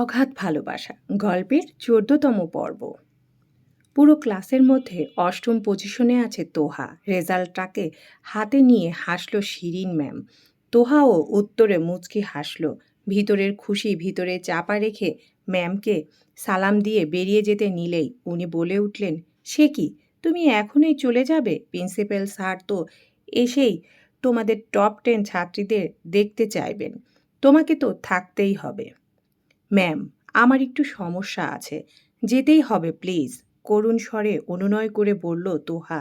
অগাধ ভালোবাসা, গল্পের চোদ্দতম পর্ব। পুরো ক্লাসের মধ্যে অষ্টম পজিশনে আছে তোহা। রেজাল্টটাকে হাতে নিয়ে হাসল শিরিন ম্যাম। তোহাও উত্তরে মুচকি হাসল। ভিতরের খুশি ভিতরে চাপা রেখে ম্যামকে সালাম দিয়ে বেরিয়ে যেতে নিলেই উনি বলে উঠলেন, সে কি? তুমি এখনই চলে যাবে? প্রিন্সিপাল স্যার তো এসেই তোমাদের টপ টেন ছাত্রীদের দেখতে চাইবেন। তোমাকে তো থাকতেই হবে। ম্যাম, আমার একটু সমস্যা আছে। যেতেই হবে, প্লিজ। করুণ স্বরে অনুনয় করে বলল, তোহা,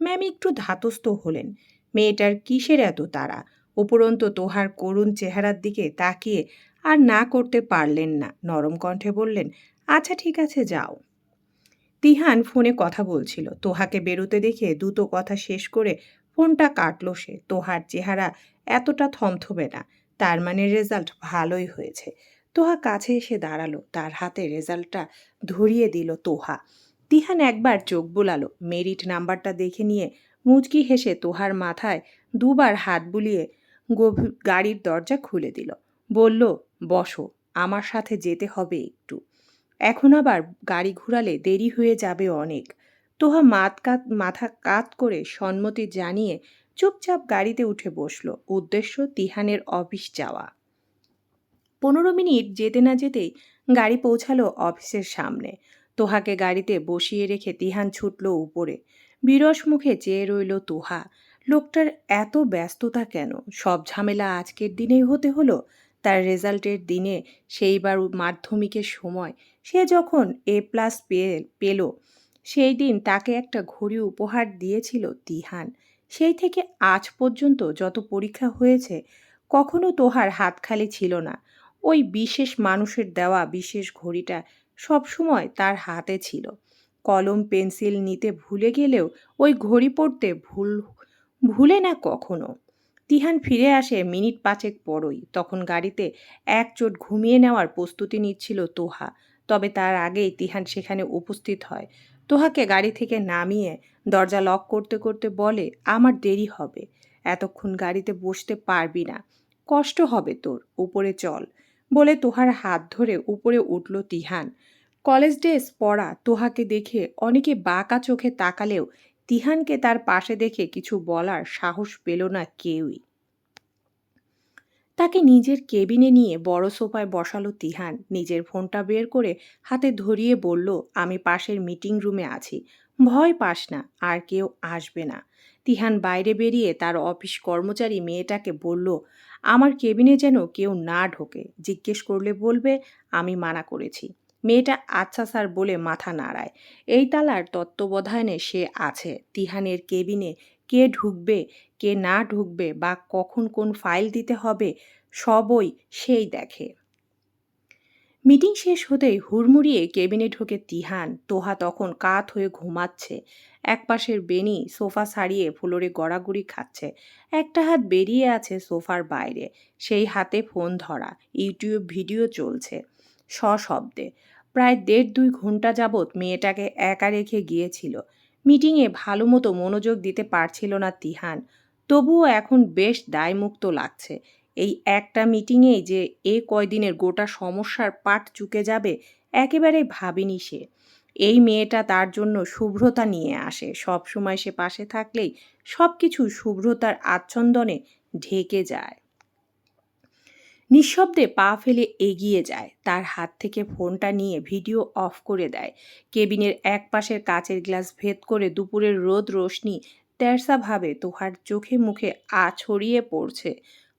ম্যাম একটু ধাতস্থ হলেন। মেয়েটার কিসের এত তারা উপরন্ত তোহার করুণ চেহারার দিকে তাকিয়ে আর না করতে পারলেন না। নরম কণ্ঠে বললেন আচ্ছা ঠিক আছে, যাও। তিহান ফোনে কথা বলছিল। তোহাকে বেরোতে দেখে দুটো কথা শেষ করে ফোনটা কাটলো সে। তোহার চেহারা এতটা থমথমে না। তার মানে রেজাল্ট ভালোই হয়েছে। তোহা কাছে এসে দাঁড়াল। তার হাতে রেজাল্টটা ধরিয়ে দিল তোহা। তিহান একবার চোখ বোলালো। মেরিট নাম্বারটা দেখে নিয়ে মুচকি হেসে তোহার মাথায় দুবার হাত বুলিয়ে গভীর গাড়ির দরজা খুলে দিল। বলল, বসো, আমার সাথে যেতে হবে একটু। এখন আবার গাড়ি ঘুরালে দেরি হয়ে যাবে অনেক। তোহা মাত কাত, মাথা কাত করে সম্মতি জানিয়ে চুপচাপ গাড়িতে উঠে বসল। উদ্দেশ্য তিহানের অফিস যাওয়া। পনেরো মিনিট যেতে না যেতেই গাড়ি পৌঁছালো অফিসের সামনে। তোহাকে গাড়িতে বসিয়ে রেখে তিহান ছুটল উপরে। বিরস মুখে চেয়ে রইল তোহা, লোকটার এত ব্যস্ততা কেন? সব ঝামেলা আজকের দিনেই হতে হলো। তার রেজাল্টের দিনে সেইবার মাধ্যমিকের সময় সে যখন এ প্লাস পেল, সেই দিন তাকে একটা ঘড়ি উপহার দিয়েছিল তিহান। সেই থেকে আজ পর্যন্ত যত পরীক্ষা হয়েছে, কখনো তোহার হাত খালি ছিল না। ওই বিশেষ মানুষের দেওয়া বিশেষ ঘড়িটা সবসময় তার হাতে ছিল। কলম, পেন্সিল নিতে ভুলে গেলেও ওই ঘড়ি পড়তে ভুল, ভুলে না কখনো। তিহান ফিরে আসে মিনিট পাঁচেক পরই। তখন গাড়িতে এক চোট ঘুমিয়ে নেওয়ার প্রস্তুতি নিচ্ছিল তোহা। তবে তার আগেই তিহান সেখানে উপস্থিত হয়। তোহাকে গাড়ি থেকে নামিয়ে দরজা লক করতে করতে বলে, আমার দেরি হবে। এতক্ষণ গাড়িতে বসতে পারবি না। কষ্ট হবে তোর। উপরে চল। বলে তোহার হাত ধরে উপরে উঠল তিহান। কলেজ ড্রেস পরা তোহাকে দেখে অনেকে বাঁকা চোখে তাকালেও তিহানকে তার পাশে দেখে কিছু বলার সাহস পেল না কেউই। তাকে নিজের কেবিনে নিয়ে বড় সোফায় বসালো তিহান। নিজের ফোনটা বের করে হাতে ধরিয়ে বলল, আমি পাশের মিটিং রুমে আছি। ভয় পাস না, আর কেউ আসবে না। তিহান বাইরে বেরিয়ে তার অফিস কর্মচারী মেয়েটাকে বলল, আমার কেবিনে যেন কেউ না ঢোকে। জিজ্ঞেস করলে বলবে, আমি মানা করেছি। মেয়েটা আচ্ছা স্যার, বলে মাথা নাড়ায়। এই তালার তত্ত্বাবধানে সে আছে। তিহানের কেবিনে কে ঢুকবে, কে না ঢুকবে বা কখন কোন ফাইল দিতে হবে, সবই সেই দেখে। মিটিং শেষ হতেই হুড়মুড়িয়ে কেবিনে ঢোকে তিহান। তোহা তখন কাত হয়ে ঘুমাচ্ছে। একপাশের বেনি সোফা সারিয়ে ফ্লোরে গড়াগড়ি খাচ্ছে। একটা হাত বেরিয়ে আছে সোফার বাইরে। সেই হাতে ফোন ধরা। ইউটিউব ভিডিও চলছে সশব্দে। প্রায় দেড় দুই ঘণ্টা যাবৎ মেয়েটাকে একা রেখে গিয়েছিল। মিটিংয়ে ভালো মতো মনোযোগ দিতে পারছিল না তিহান। তবুও এখন বেশ দায়মুক্ত লাগছে। এই একটা মিটিংয়েই যে এ কয়দিনের গোটা সমস্যার পাট চুকে যাবে একেবারে ভাবিনি সে। এই মেয়েটা তার জন্য শুভ্রতা নিয়ে আসে। সব সময় সে পাশে থাকলেই সব কিছু শুভ্রতার আচ্ছন্দনে ঢেকে যায়। নিঃশব্দে পা ফেলে এগিয়ে যায়। তার হাত থেকে ফোনটা নিয়ে ভিডিও অফ করে দেয়। কেবিনের এক পাশের কাচের গ্লাস ভেদ করে দুপুরের রোদ রোশনি তেরসাভাবে তোহার চোখে মুখে আ ছড়িয়ে পড়ছে।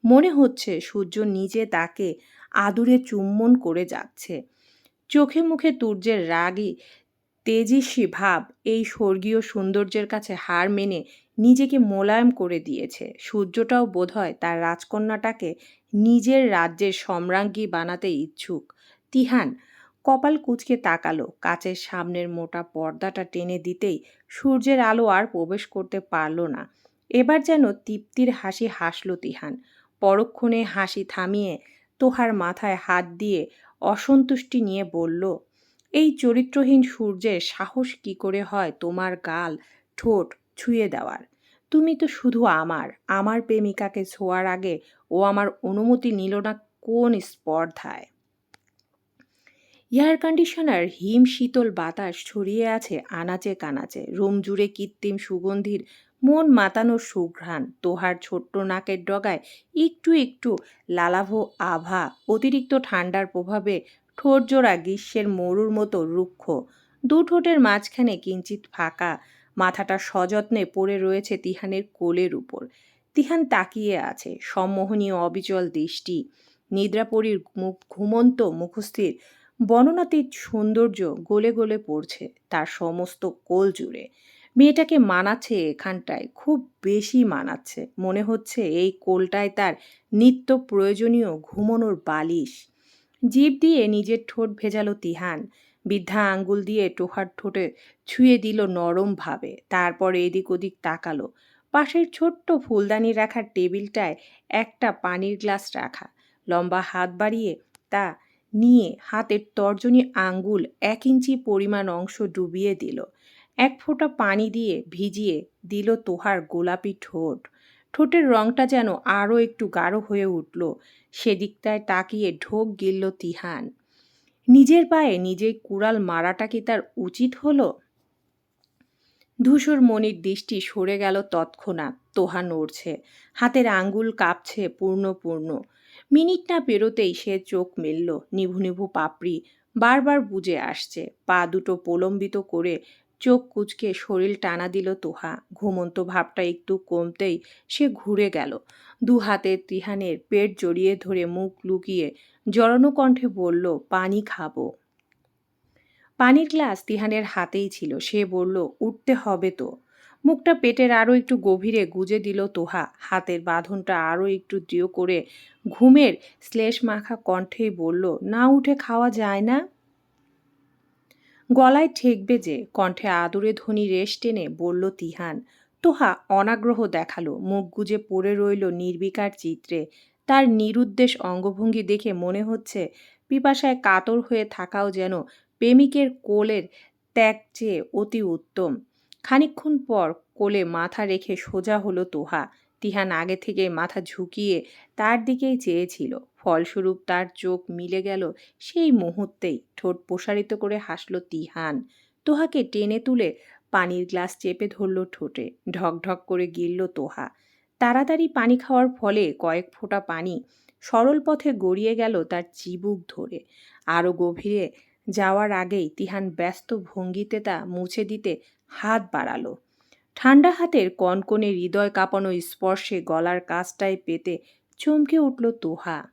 মনে হচ্ছে সূর্য নিজে তাকে আদুরে চুম্বন করে যাচ্ছে। চোখে মুখে তুর্যের রাগই তেজস্বী ভাব এই স্বর্গীয় সৌন্দর্যের কাছে হার মেনে নিজেকে মোলায়েম করে দিয়েছে। সূর্যটাও বোধহয় তার রাজকন্যাটাকে নিজের রাজ্যের সম্রাজ্ঞী বানাতে ইচ্ছুক। তিহান কপাল কুচকে তাকালো, কাচের সামনের মোটা পর্দাটা টেনে দিতেই সূর্যের আলো আর প্রবেশ করতে পারল না। এবার যেন তৃপ্তির হাসি হাসল তিহান। পরক্ষণে হাসি থামিয়ে তোহার মাথায় হাত দিয়ে অসন্তুষ্টি নিয়ে বলল, এই চরিত্রহীন সূর্যের সাহস কি করে হয় তোমার গাল ঠোঁট ছুঁয়ে দেওয়ার? তুমি তো শুধু আমার আমার প্রেমিকাকে ছোঁয়ার আগে ও আমার অনুমতি নিল না কোন স্পর্ধায়? এয়ার কন্ডিশনার হিম শীতল বাতাস ছড়িয়ে আছে আনাচে কানাচে। রুম জুড়ে কৃত্রিম সুগন্ধির, মন মাতানো সুঘ্রাণ। তোহার ছোট্ট নাকের ডগায় একটু একটু লালাভ আভা, অতিরিক্ত ঠান্ডার প্রভাবে ঠোঁটজোড়া গ্রীষ্মের মরুর মতো রুক্ষ। দু ঠোঁটের মাঝখানে কিঞ্চিত ফাঁকা, মাথাটা সযত্নে পড়ে রয়েছে তিহানের কোলের উপর। তিহান তাকিয়ে আছে, সম্মোহনীয় অবিচল দৃষ্টি। নিদ্রাপরীর ঘুমন্ত মুখস্থির বর্ণনাতীত সৌন্দর্য গলে গলে পড়ছে, তার সমস্ত কোল জুড়ে। মেয়েটাকে মানাচ্ছে এখানটায়, খুব বেশি মানাচ্ছে। মনে হচ্ছে এই কোলটায় তার নিত্য প্রয়োজনীয় ঘুমনোর বালিশ। জিভ দিয়ে নিজের ঠোঁট ভেজালো তিহান, বৃদ্ধা আঙ্গুল দিয়ে টোহার ঠোঁটে ছুঁয়ে দিল নরমভাবে তারপর এদিক ওদিক তাকালো। পাশের ছোট্ট ফুলদানি রাখার টেবিলটায় একটা পানির গ্লাস রাখা। লম্বা হাত বাড়িয়ে তা নিয়ে হাতের তর্জনী আঙ্গুল এক ইঞ্চি পরিমাণ অংশ ডুবিয়ে দিল। এক ফোঁটা পানি দিয়ে ভিজিয়ে দিল তোহার গোলাপি ঠোঁট। ঠোঁটের রংটা যেন আরও একটু গাঢ় হয়ে উঠল। সেদিকটায় তাকিয়ে ঢোক গিলল তিহান। নিজের পায়ে নিজেই কুড়াল মারাটা কি তার উচিত হলো? ধূসর মনির দৃষ্টি সরে গেল তৎক্ষণাৎ। তোহা নড়ছে। হাতের আঙ্গুল কাঁপছে পূর্ণ পূর্ণ। মিনিট না পেরোতেই সে চোখ মেলল। নিভু নিভু পাপড়ি বারবার বুঝে আসছে। পা দুটো প্রলম্বিত করে চোখ কুচকে শরীর টানা দিল তোহা। ঘুমন্ত ভাবটা একটু কমতেই সে ঘুরে গেল। দু হাতে তিহানের পেট জড়িয়ে ধরে মুখ লুকিয়ে জড়ানো কণ্ঠে বলল, পানি খাব। পানির গ্লাস তিহানের হাতেই ছিল। সে বলল, উঠতে হবে তো। মুখটা পেটের আরও একটু গভীরে গুজে দিল তোহা। হাতের বাঁধনটা আরও একটু দৃঢ় করে ঘুমের শ্লেষ মাখা কণ্ঠেই বলল, না উঠে খাওয়া যায় না? গলায় ঠেকবে যে, কণ্ঠে আদুরে ধ্বনি রেশ টেনে বলল তিহান। তোহা অনাগ্রহ দেখাল, মুখ গুজে পড়ে রইল নির্বিকার চিত্রে। তার নিরুদ্দেশ অঙ্গভঙ্গি দেখে মনে হচ্ছে পিপাসায় কাতর হয়ে থাকাও যেন প্রেমিকের কোলের ত্যাগ চেয়ে অতি উত্তম। খানিক্ষণ পর কোলে মাথা রেখে সোজা হলো তোহা। তিহান আগে থেকে মাথা ঝুঁকিয়ে তার দিকেই চেয়েছিল। ফলস্বরূপ তার চোখ মিলে গেল সেই মুহূর্তেই। ঠোঁট প্রসারিত করে হাসল তিহান। তোহাকে টেনে তুলে পানির গ্লাস চেপে ধরল ঠোঁটে। ঢক ঢক করে গিলল তোহা। তাড়াতাড়ি পানি খাওয়ার ফলে কয়েক ফোঁটা পানি সরল পথে গড়িয়ে গেল তার চিবুক ধরে। আরও গভীরে যাওয়ার আগেই তিহান ব্যস্ত ভঙ্গিতে তা মুছে দিতে হাত বাড়ালো। ঠান্ডা হাতের কনকনে হৃদয় কাঁপানো স্পর্শে গলার কাজটায় পেতে চমকে উঠল তোহা।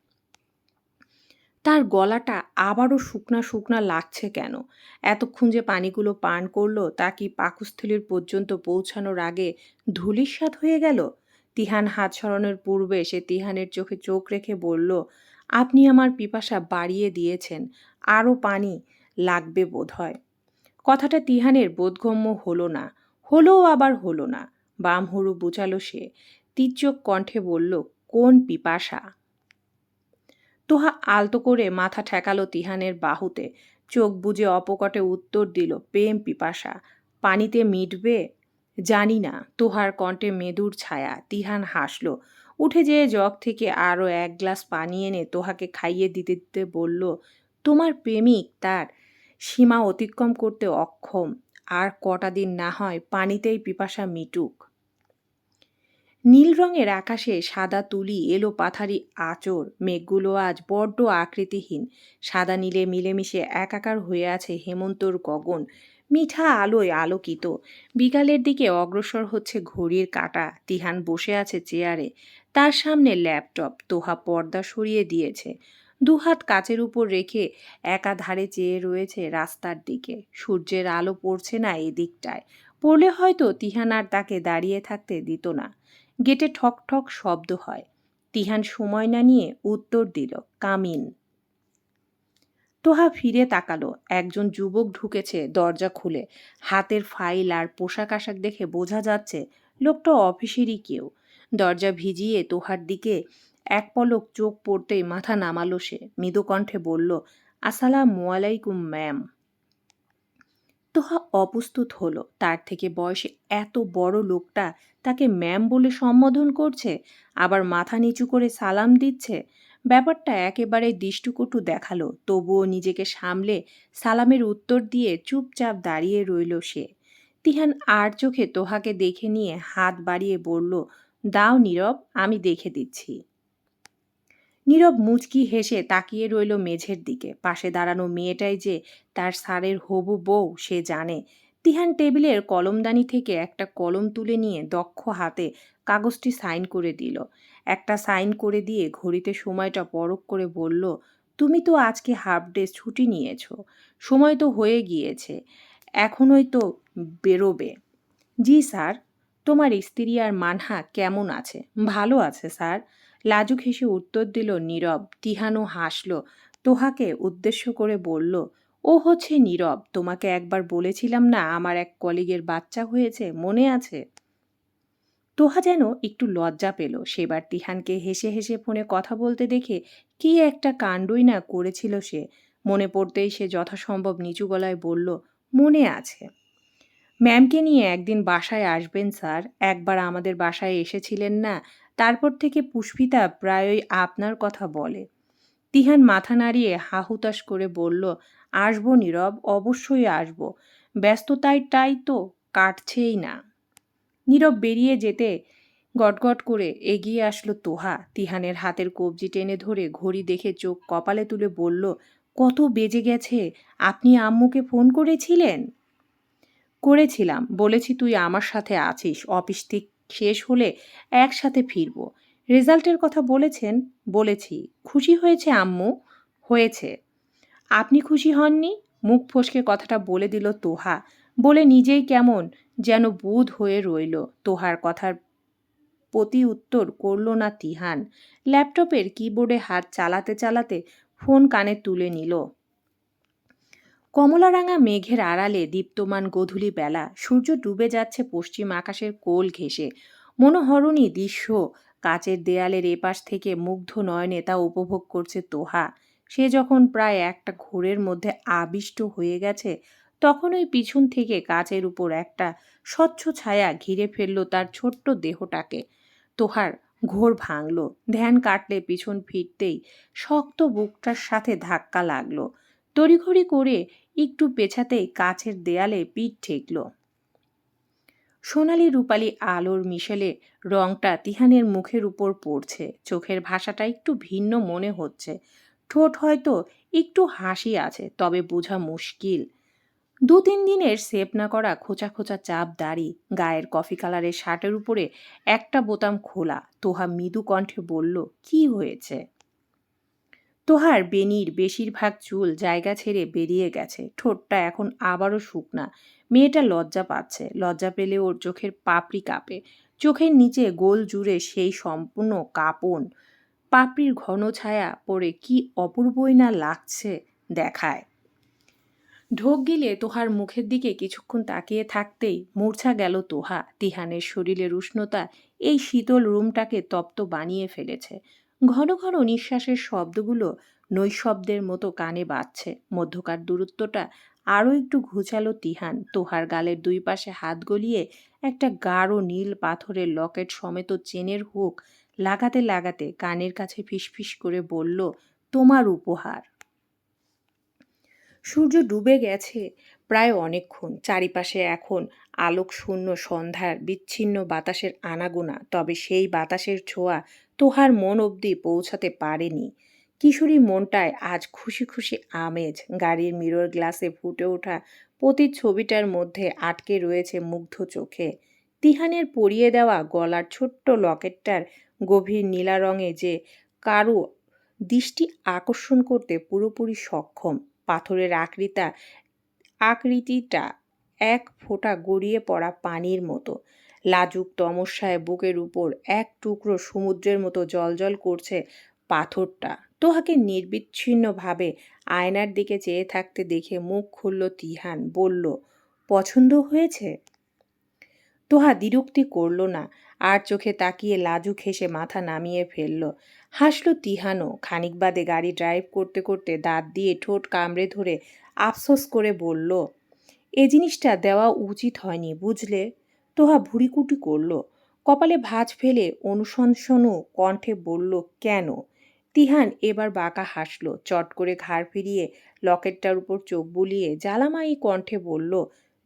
তার গলাটা আবারও শুকনা শুকনা লাগছে কেন? এতক্ষণ যে পানিগুলো পান করল, তা কি পাকস্থলীর পর্যন্ত পৌঁছানোর আগে ধুলির ধুলিস্বাদ হয়ে গেল? তিহান হাত সরানোর পূর্বে সে তিহানের চোখে চোখ রেখে বলল, আপনি আমার পিপাসা বাড়িয়ে দিয়েছেন। আরও পানি লাগবে বোধ হয় কথাটা তিহানের বোধগম্য হলো না, হলোও আবার হলো না। বাম হরু বুঝালো সে, তির্যক কণ্ঠে বলল, কোন পিপাসা? তোহা আলতো করে মাথা ঠেকালো তিহানের বাহুতে, চোখ বুঝে অপকটে উত্তর দিল, প্রেম পিপাসা, পানিতে মিটবে? জানি না। তোহার কণ্ঠে মেদুর ছায়া, তিহান হাসল, উঠে যেয়ে জগ থেকে আরও এক গ্লাস পানি এনে তোহাকে খাইয়ে দিতে দিতে বলল, তোমার প্রেমিক তার সীমা অতিক্রম করতে অক্ষম, আর কটা দিন না হয় পানিতেই পিপাসা মিটুক। নীল রঙের আকাশে সাদা তুলি, এলো পাথারি আচর মেঘগুলো আজ বড্ড আকৃতিহীন। সাদা নীলে মিলেমিশে একাকার হয়ে আছে হেমন্তর গগন, মিঠা আলোয় আলোকিত। বিকালের দিকে অগ্রসর হচ্ছে ঘড়ির কাটা, তিহান বসে আছে চেয়ারে। তার সামনে ল্যাপটপ, তোহা পর্দা সরিয়ে দিয়েছে। দুহাত কাচের উপর রেখে একাধারে চেয়ে রয়েছে রাস্তার দিকে। সূর্যের আলো পড়ছে না এদিকটায় পড়লে হয়তো তিহান আর তাকে দাঁড়িয়ে থাকতে দিত না। গেটে ঠক ঠক শব্দ হয়। তিহান সময় না নিয়ে উত্তর দিল, কামিন। তোহা ফিরে তাকালো। একজন যুবক ঢুকেছে দরজা খুলে। হাতের ফাইল আর পোশাক আশাক দেখে বোঝা যাচ্ছে লোকটা অফিসেরই কেউ। দরজা ভিজিয়ে তোহার দিকে এক পলক চোখ পড়তেই মাথা নামালো সে। মৃদু কণ্ঠে বলল, আসসালামু আলাইকুম, ম্যাম। তোহা অপ্রস্তুত হলো। তার থেকে বয়সে এত বড় লোকটা তাকে ম্যাম বলে সম্বোধন করছে, আবার মাথা নিচু করে সালাম দিচ্ছে, ব্যাপারটা একেবারে দৃষ্টকটু দেখাল। তবুও নিজেকে সামলে সালামের উত্তর দিয়ে চুপচাপ দাঁড়িয়ে রইল সে। তিহান আর চোখে তোহাকে দেখে নিয়ে হাত বাড়িয়ে বলল, দাও নীরব, আমি দেখে দিচ্ছি। নীরব মুচকি হেসে তাকিয়ে রইল মেঝের দিকে। পাশে দাঁড়ানো মেয়েটাই যে তার স্যারের হবু বউ, সে জানে। তিহান টেবিলের কলমদানি থেকে একটা কলম তুলে নিয়ে দক্ষ হাতে কাগজটি সাইন করে দিল। একটা সাইন করে দিয়ে ঘড়িতে সময়টা পরখ করে বলল, তুমি তো আজকে হাফ ডে ছুটি নিয়েছো। সময় তো হয়ে গিয়েছে। এখনই তো বেরোবে। জি স্যার। তোমার স্ত্রী আর মানহা কেমন আছে? ভালো আছে স্যার। লাজুক হেসে উত্তর দিল, নীরব। তিহানও হাসল। তোহাকে উদ্দেশ্য করে বলল, ও হচ্ছে নীরব, তোমাকে একবার বলেছিলাম না আমার এক কলিগের বাচ্চা হয়েছে, মনে আছে? তোহা যেন একটু লজ্জা পেল। সেবার তিহানকে হেসে হেসে ফোনে কথা বলতে দেখে কি একটা কাণ্ডই না করেছিল সে। মনে পড়তেই সে যথাসম্ভব নিচু গলায় বলল, মনে আছে। ম্যামকে নিয়ে একদিন বাসায় আসবেন, স্যার। একবার আমাদের বাসায় এসেছিলেন না তারপর থেকে পুষ্পিতা প্রায়ই আপনার কথা বলে। তিহান মাথা নাড়িয়ে হাহুতাশ করে বলল, আসব নীরব, অবশ্যই আসব। ব্যস্ততায় টাই তো কাটছেই না। নীরব বেরিয়ে যেতে গটগট করে এগিয়ে আসলো তোহা। তিহানের হাতের কবজি টেনে ধরে ঘড়ি দেখে চোখ কপালে তুলে বলল, কত বেজে গেছে? আপনি আম্মুকে ফোন করেছিলেন? করেছিলাম। বলেছি তুই আমার সাথে আছিস, অফিস শেষ হলে একসাথে ফিরব। রেজাল্টের কথা বলেছেন, বলেছি, খুশি হয়েছে আম্মু? হয়েছে। আপনি খুশি হননি? মুখ ফসকে কথাটা বলে দিল তোহা। বলে নিজেই কেমন যেন বুধ হয়ে রইল। তোহার কথার প্রতি উত্তর করল না তিহান। ল্যাপটপের কিবোর্ডে হাত চালাতে চালাতে ফোন কানে তুলে নিল। কমলারাঙা মেঘের আড়ালে দীপ্তমান গধূলি বেলা সূর্য ডুবে যাচ্ছে পশ্চিম আকাশের কোল ঘেঁষে। মনোহরণী দৃশ্য, কাচের দেয়ালের এপাশ থেকে মুগ্ধ নয়নে তা উপভোগ করছে তোহা। সে যখন প্রায় একটা ঘোরের মধ্যে আবিষ্ট হয়ে গেছে, তখন ওই পিছন থেকে কাচের উপর একটা স্বচ্ছ ছায়া ঘিরে ফেলল তার ছোট্ট দেহটাকে। তোহার ঘোর ভাঙল, ধ্যান কাটলে পিছন ফিরতেই শক্ত বুকটার সাথে ধাক্কা লাগল। তড়িঘড়ি করে একটু পেছাতেই কাছের দেয়ালে পিঠ ঠেকল। সোনালি রূপালি আলোর মিশেলে রংটা তিহানের মুখের উপর পড়ছে। চোখের ভাষাটা একটু ভিন্ন মনে হচ্ছে। ঠোঁট হয়তো একটু হাসি আছে, তবে বোঝা মুশকিল। দু তিন দিনের সেপ না করা খোঁচা খোঁচা চাপ দাড়ি, গায়ের কফি কালারের শার্টের উপরে একটা বোতাম খোলা। তোহা মৃদু কণ্ঠে বলল, কি হয়েছে? তোহার, বেনির বেশিরভাগ চুল জায়গা ছেড়ে বেরিয়ে গেছে। ঠোঁটটা এখন আবারও শুকনা। মেয়েটা লজ্জা পাচ্ছে। লজ্জা পেলে ওর চোখের পাপড়ি কাঁপে। চোখের নিচে গোল জুড়ে সেই সম্পূর্ণ কাপন। পাপড়ির ঘন ছায়া পড়ে কি অপূর্বই না লাগছে দেখায়। ঢোক গিলে তোহার মুখের দিকে কিছুক্ষণ তাকিয়ে থাকতেই মূর্ছা গেল তোহা। তিহানের শরীরের উষ্ণতা এই শীতল রুমটাকে তপ্ত বানিয়ে ফেলেছে। ঘন ঘন নিঃশ্বাসের শব্দগুলো নৈশব্দের মতো কানে বাজছে। মধ্যকার দূরত্বটা আরও একটু ঘুচালো তিহান। তোহার গালের দুই পাশে হাত গলিয়ে একটা গাঢ় নীল পাথরের লকেট সমেত চেনের হুক লাগাতে লাগাতে কানের কাছে ফিসফিস করে বলল, তোমার উপহার। সূর্য ডুবে গেছে প্রায় অনেকক্ষণ। চারিপাশে এখন আলোক শূন্য সন্ধ্যার বিচ্ছিন্ন বাতাসের আনাগোনা। তবে সেই বাতাসের ছোঁয়া তোহার মন অবধি পৌঁছাতে পারেনি। কিশোরী মনটায় আজ খুশি খুশি আমেজ। গাড়ির মিরর গ্লাসে ফুটে ওঠা প্রতি ছবিটার মধ্যে আটকে রয়েছে মুগ্ধ চোখে। তিহানের পরিয়ে দেওয়া গলার ছোট্ট লকেটটার গভীর নীলা রঙে যে কারও দৃষ্টি আকর্ষণ করতে পুরোপুরি সক্ষম। পাথরের আকৃতা, আকৃতিটা এক ফোঁটা গড়িয়ে পড়া পানির মতো। লাজুক তমস্যায় বুকের উপর এক টুকরো সমুদ্রের মতো জলজল করছে পাথরটা। তোহাকে নির্বিচ্ছিন্নভাবে আয়নার দিকে চেয়ে থাকতে দেখে মুখ খুলল তিহান, বলল, পছন্দ হয়েছে? তোহা দ্বিরুক্তি করল না, আর চোখে তাকিয়ে লাজুক হেসে মাথা নামিয়ে ফেলল। হাসল তিহানও, খানিক বাদে গাড়ি ড্রাইভ করতে করতে দাঁত দিয়ে ঠোঁট কামড়ে ধরে আফসোস করে বলল, এ জিনিসটা দেওয়া উচিত হয়নি, বুঝলে? তোহা ভুড়িকুটি করল। কপালে ভাঁজ ফেলে অনুশংসনও কণ্ঠে বলল, কেন? তিহান এবার বাঁকা হাসল, চট করে ঘাড় ফিরিয়ে লকেটটার উপর চোখ বুলিয়ে জ্বালামাই কণ্ঠে বলল,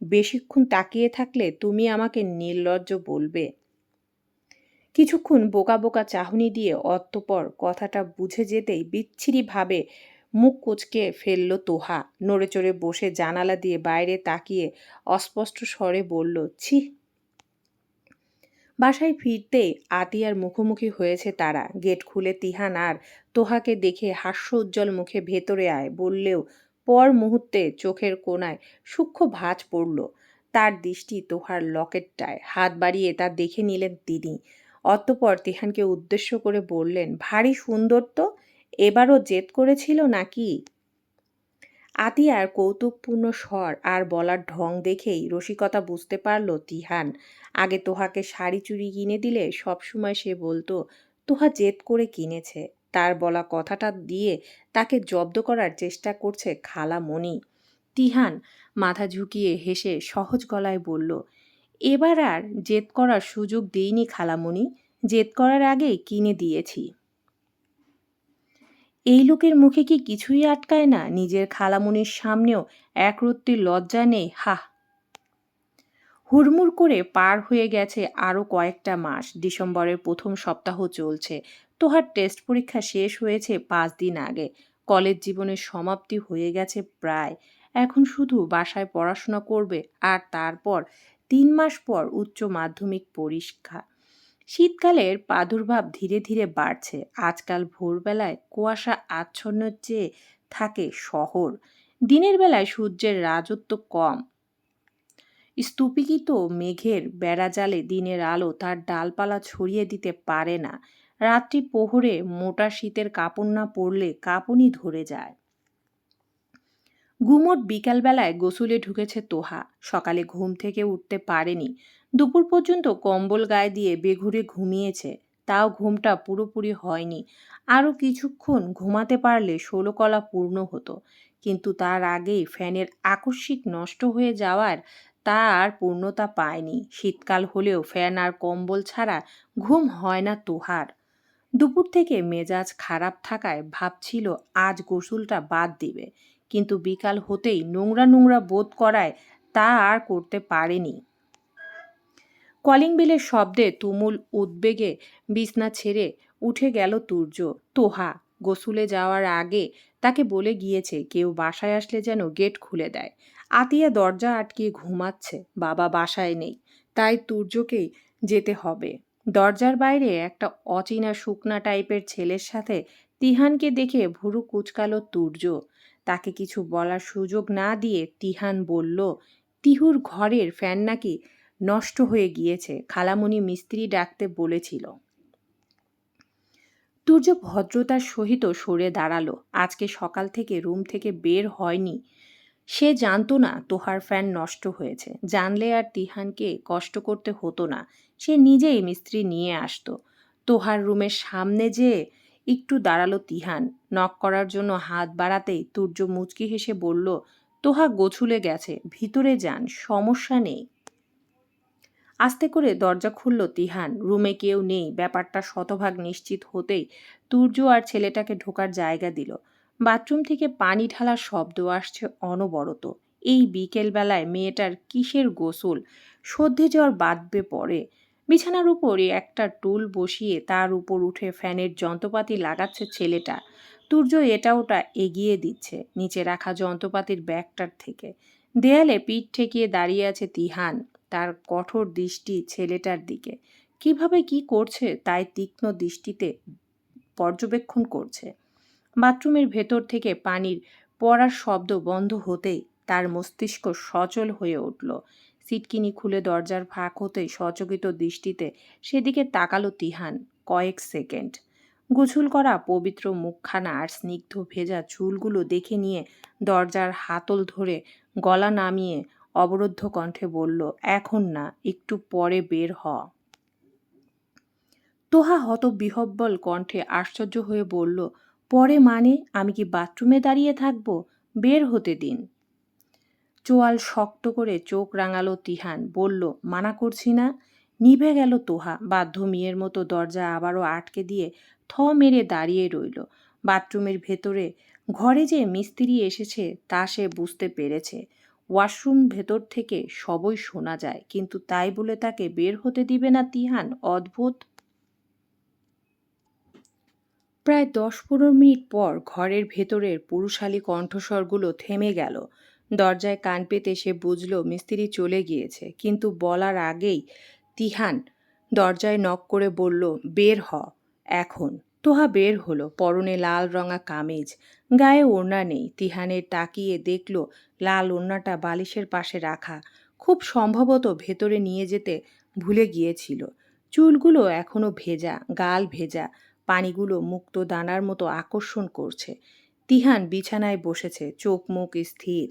বেশিক্ষণ তাকিয়ে থাকলে তুমি আমাকে নির্লজ্জ বলবে। কিছুক্ষণ বোকা বোকা চাহনি দিয়ে অতঃপর কথাটা বুঝে যেতেই বিচ্ছিরিভাবে মুখ কুচকে ফেলল তোহা। নড়ে চড়ে বসে জানালা দিয়ে বাইরে তাকিয়ে অস্পষ্ট স্বরে বলল, ছি বাসায় ফিরতেই আতিয়ার মুখোমুখি হয়েছে তারা। গেট খুলে তিহান আর তোহাকে দেখে হাস্য উজ্জ্বল মুখে ভেতরে আয়, বললেও পর মুহূর্তে চোখের কোনায় সূক্ষ্ম ভাঁজ পড়ল। তার দৃষ্টি তোহার লকেটটায়। হাত বাড়িয়ে তা দেখে নিলেন তিনি। অতঃপর তিহানকে উদ্দেশ্য করে বললেন, ভারী সুন্দর তো? এবারও জেদ করেছিল নাকি? আতিয়ার কৌতুকপূর্ণ স্বর আর বলার ঢং দেখেই রসিকতা বুঝতে পারল তিহান। আগে তোহাকে শাড়ি চুড়ি কিনে দিলে সবসময় সে বলতো, তোহা জেদ করে কিনেছে। তার বলা কথাটা দিয়ে তাকে জব্দ করার চেষ্টা করছে খালা মণি। তিহান মাথা ঝুঁকিয়ে হেসে সহজ গলায় বলল, এবার আর জেদ করার সুযোগ দিইনি খালামণি জেদ করার আগেই কিনে দিয়েছি। এই লোকের মুখে কি কিছুই আটকায় না? নিজের খালামুনির সামনেও একরত্তি লজ্জা নেই, হাহ। হুড়মুড় করে পার হয়ে গেছে আরও কয়েকটা মাস। ডিসেম্বরের প্রথম সপ্তাহ চলছে। তোহার টেস্ট পরীক্ষা শেষ হয়েছে পাঁচ দিন আগে। কলেজ জীবনের সমাপ্তি হয়ে গেছে প্রায়। এখন শুধু বাসায় পড়াশোনা করবে আর তারপর তিন মাস পর উচ্চ মাধ্যমিক পরীক্ষা। শীতকালের প্রাদুর্ভাব ধীরে ধীরে বাড়ছে। আজকাল ভোরবেলায় কুয়াশা আচ্ছন্ন চেয়ে থাকে শহর। দিনের বেলায় সূর্যের রাজত্ব কম। স্তূপীকৃত মেঘের বেড়াজালে দিনের আলো তার ডালপালা ছড়িয়ে দিতে পারে না। রাত্রি পোহরে মোটা শীতের কাপড় না পরলে কাঁপুনি ধরে যায়। গুমট বিকালবেলায় গোসলে ঢুকেছে তোহা। সকালে ঘুম থেকে উঠতে পারেনি। দুপুর পর্যন্ত কম্বল গায়ে দিয়ে বেঘুরে ঘুমিয়েছে। তাও ঘুমটা পুরোপুরি হয়নি। আরও কিছুক্ষণ ঘুমাতে পারলে ষোলকলা পূর্ণ হতো। কিন্তু তার আগেই ফ্যানের আকস্মিক নষ্ট হয়ে যাওয়ার তা আর পূর্ণতা পায়নি। শীতকাল হলেও ফ্যান আর কম্বল ছাড়া ঘুম হয় না তোহার। দুপুর থেকে মেজাজ খারাপ থাকায় ভাবছিল আজ গোসলটা বাদ দিবে। কিন্তু বিকাল হতেই নোংরা নোংরা বোধ করায় তা আর করতে পারেনি। কলিং বেলের শব্দে তুমুল উদ্বেগে বিছনা ছেড়ে উঠে গেল তুর্য। তোহা, গোসুলে যাওয়ার আগে তাকে বলে গিয়েছে, কেউ বাসায় আসলে যেন গেট খুলে দেয়। আতিয়া দরজা আটকিয়ে ঘুমাচ্ছে, বাবা বাসায় নেই, তাই তুর্যকেই যেতে হবে। দরজার বাইরে একটা অচেনা শুকনা টাইপের ছেলের সাথে তিহানকে দেখে ভুরু কুচকালো তুর্য। তাকে কিছু বলার সুযোগ না দিয়ে তিহান বলল, তিহুর ঘরের ফ্যান নাকি নষ্ট হয়ে গিয়েছে, খালামুনি মিস্ত্রি ডাকতে বলেছিল। তুর্য ভদ্রতার সহিত সরে দাঁড়াল। আজকে সকাল থেকে রুম থেকে বের হয়নি। সে জানতো না তোহার ফ্যান নষ্ট হয়েছে। জানলে আর তিহানকে কষ্ট করতে হতো না। সে নিজেই মিস্ত্রি নিয়ে আসতো। তোহার রুমের সামনে যে একটু দাঁড়াল তিহান। নক করার জন্য হাত বাড়াতেই তুর্য মুচকি হেসে বলল, তোহা গোছুলে গেছে। ভিতরে যান, সমস্যা নেই। আস্তে করে দরজা খুলল তিহান। রুমে কেউ নেই। ব্যাপারটা শতভাগ নিশ্চিত হতেই তুর্য আর ছেলেটাকে ঢোকার জায়গা দিল। বাথরুম থেকে পানি ঢালার শব্দ আসছে অনবরত। এই বিকেলবেলায় মেয়েটার কিসের গোসল? সধ্যে জ্বর বাঁধবে পড়ে বিছানার উপরে একটা টুল বসিয়ে তার উপর উঠে ফ্যানের যন্ত্রপাতি লাগাচ্ছে ছেলেটা। তুর্য এটা ওটা এগিয়ে দিচ্ছে নিচে রাখা যন্ত্রপাতির ব্যাগটার থেকে। দেয়ালে পিঠ ঠেকিয়ে দাঁড়িয়ে আছে তিহান। তার কঠোর দৃষ্টি ছেলেটার দিকে। কীভাবে কি করছে তাই তীক্ষ্ণ দৃষ্টিতে পর্যবেক্ষণ করছে। বাথরুমের ভেতর থেকে পানির পড়ার শব্দ বন্ধ হতেই তার মস্তিষ্ক সচল হয়ে উঠল। সিটকিনি খুলে দরজার ফাঁক হতে সচকিত দৃষ্টিতে সেদিকে তাকালো তিহান কয়েক সেকেন্ড। গোছুল করা পবিত্র মুখখানা আর স্নিগ্ধ ভেজা চুলগুলো দেখে নিয়ে দরজার হাতল ধরে গলা নামিয়ে অবরুদ্ধ কণ্ঠে বলল, এখন না, একটু পরে বের হ তোহা হত বিহব্বল কণ্ঠে আশ্চর্য হয়ে বলল, পরে মানে? আমি কি বাথরুমে দাঁড়িয়ে থাকব? বের হতে দিন চোয়াল শক্ত করে চোখ রাঙালো তিহান, বলল, মানা করছি না। নিভে গেল তোহা। বাধ্য মেয়ের মতো দরজা আবারও আটকে দিয়ে থ মেরে দাঁড়িয়ে রইল। বাথরুমের ভেতরে ঘরে যে মিস্ত্রি এসেছে, তা সে বুঝতে পেরেছে। ওয়াশরুম ভেতর থেকে সবই শোনা যায়, কিন্তু তাই বলে তাকে বের হতে দিবে না তিহান, অদ্ভুত। প্রায় দশ পনেরো মিনিট পর ঘরের ভেতরের পুরুষালী কণ্ঠস্বরগুলো থেমে গেল। দরজায় কান পেতে সে বুঝল মিস্ত্রি চলে গিয়েছে, কিন্তু বলার আগেই তিহান দরজায় নক করে বলল, বের হ, এখন। তোহা বের হলো। পরনে লাল রঙা কামিজ, গায়ে ওড়না নেই। তিহানের তাকিয়ে দেখল লাল ওড়নাটা বালিশের পাশে রাখা। খুব সম্ভবত ভেতরে নিয়ে যেতে ভুলে গিয়েছিল। চুলগুলো এখনও ভেজা, গাল ভেজা, পানিগুলো মুক্ত দানার মতো আকর্ষণ করছে। তিহান বিছানায় বসেছে, চোখ মুখ স্থির।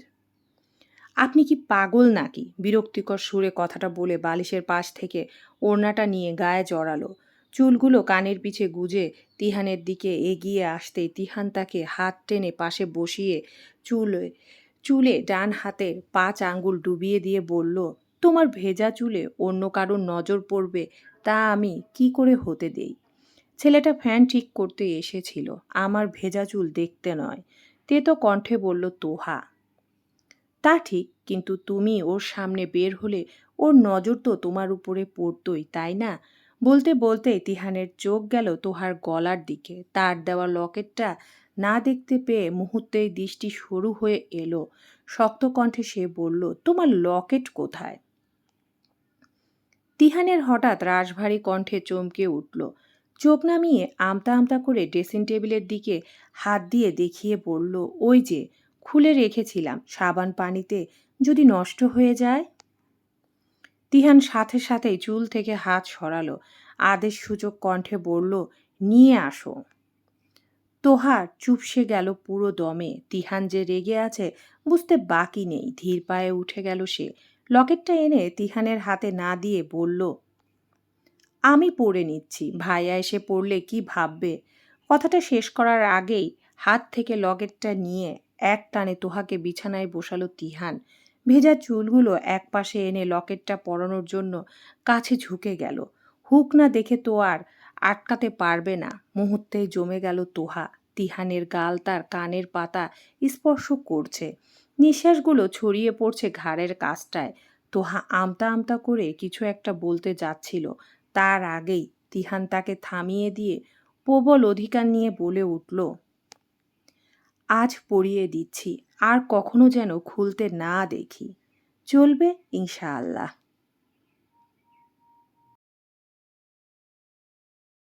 আপনি কি পাগল নাকি? বিরক্তিকর সুরে কথাটা বলে বালিশের পাশ থেকে ওড়নাটা নিয়ে গায়ে জড়ালো। চুলগুলো কানের পিছে গুজে তিহানের দিকে এগিয়ে আসতেই তিহান তাকে হাত টেনে পাশে বসিয়ে চুলে চুলে ডান হাতের পাঁচ আঙ্গুল ডুবিয়ে দিয়ে বলল, তোমার ভেজা চুলে অন্য কারোর নজর পড়বে, তা আমি কি করে হতে দেই? ছেলেটা ফ্যান ঠিক করতে এসেছিল, আমার ভেজা চুল দেখতে নয়। তে তো কণ্ঠে বলল, তোহা। তা ঠিক, কিন্তু তুমি ওর সামনে বের হলে ওর নজর তো তোমার উপরে পড়তই, তাই না? বলতে বলতে তিহানের চোখ গেল তোহার গলার দিকে। তার দেওয়া লকেটটা না দেখতে পেয়ে মুহূর্তেই দৃষ্টি শুরু হয়ে এলো। শক্ত কণ্ঠে সে বলল, তোমার লকেট কোথায়? তিহানের হঠাৎ রাশভারী কণ্ঠে চমকে উঠল। চোখ নামিয়ে আমতা আমতা করে ড্রেসিং টেবিলের দিকে হাত দিয়ে দেখিয়ে বলল, ওই যে, খুলে রেখেছিলাম। সাবান পানিতে যদি নষ্ট হয়ে যায়? তিহান সাথে সাথেই চুল থেকে হাত সরালো। আদেশ সূচক কণ্ঠে বলল, নিয়ে আসো। তোহার চুপসে গেল পুরো দমে। তিহান যে রেগে আছে, বুঝতে বাকি নেই। ধীর পায়ে উঠে গেল সে। লকেটটা এনে তিহানের হাতে না দিয়ে বলল, আমি পড়ে নিচ্ছি। ভাইয়া এসে পড়লে কি ভাববে? কথাটা শেষ করার আগেই হাত থেকে লকেটটা নিয়ে এক টানে তোহাকে বিছানায় বসালো তিহান। ভেজা চুলগুলো এক পাশে এনে লকেটটা পরানোর জন্য কাছে ঝুঁকে গেল। হুক না দেখে তো আর আটকাতে পারবে না। মুহূর্তেই জমে গেল তোহা। তিহানের গাল তার কানের পাতা স্পর্শ করছে। নিঃশ্বাসগুলো ছড়িয়ে পড়ছে ঘাড়ের কাছটায়। তোহা আমতা আমতা করে কিছু একটা বলতে যাচ্ছিল। তার আগেই তিহান তাকে থামিয়ে দিয়ে প্রবল অধিকার নিয়ে বলে উঠল, আজ পড়িয়ে দিচ্ছি। আর কখনো যেন খুলতে না দেখি। চলবে ইনশাআল্লাহ।